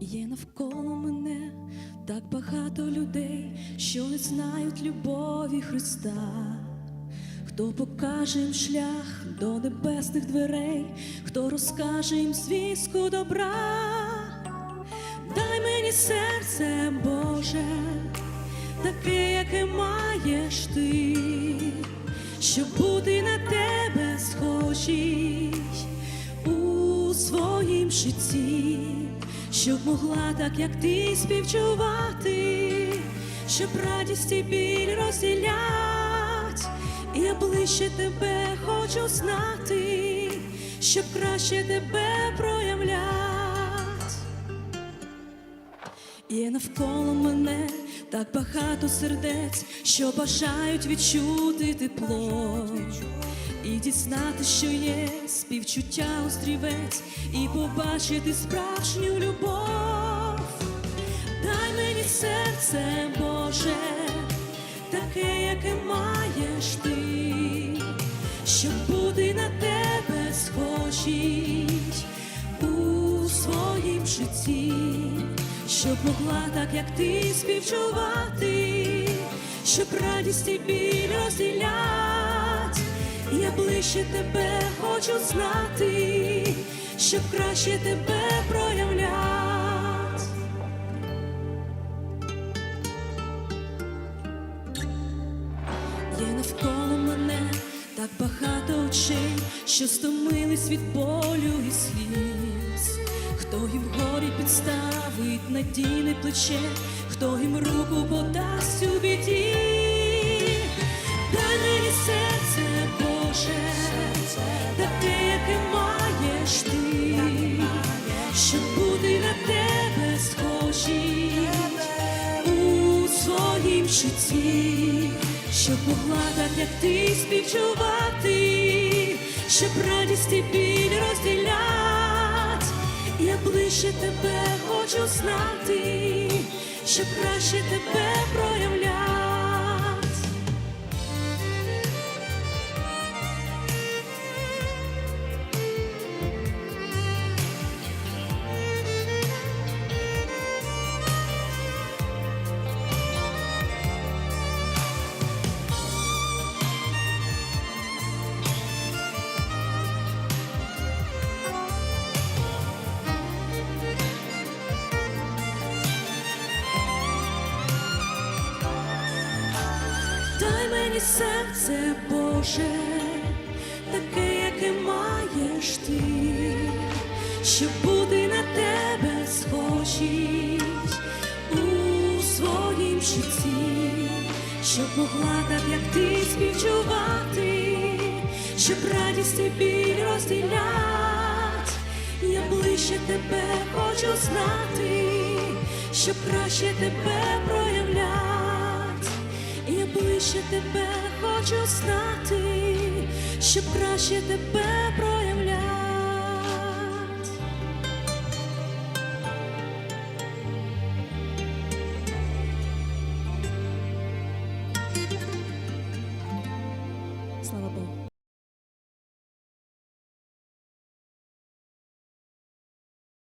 Є навколо мене так багато людей, що не знають любові Христа. Хто покаже їм шлях до небесних дверей, хто розкаже їм звістку добра, дай мені серце Боже, таке, яке маєш ти, щоб бути на тебе схожій у своїм житті, щоб могла так, як ти співчувати, щоб радість і біль розділять, я ближче тебе хочу знати, щоб краще тебе проявлять. Є навколо мене так багато сердець, що бажають відчути тепло і дізнати, що є співчуття острівець, і побачити справжню любов. Серце, Боже, таке, яке маєш ти, щоб бути на тебе схожій у своїм житті, щоб могла так, як ти співчувати, щоб радість і біль розділять. Я ближче тебе хочу знати, щоб краще тебе проявлять. Навколо мене так багато очей, що стомились від болю і сліз. Хто їм горі підставить надійне плече, хто їм руку подасть у біді. Дай мені серце, Боже, таке, яке маєш ти, щоб бути на тебе схожі у своїм житті, щоб могла так, як ти співчувати, щоб радість і біль розділять. Я ближче тебе хочу знати, щоб краще тебе проявлять. Мені серце, Боже, таке, яке маєш ти, щоб бути на тебе схожій у своїм житті, щоб могла так, як ти співчувати, щоб радість і біль розділять. Я ближче тебе хочу знати, щоб краще тебе проявлять. Ближче тебе хочу знати, щоб краще тебе проявляти.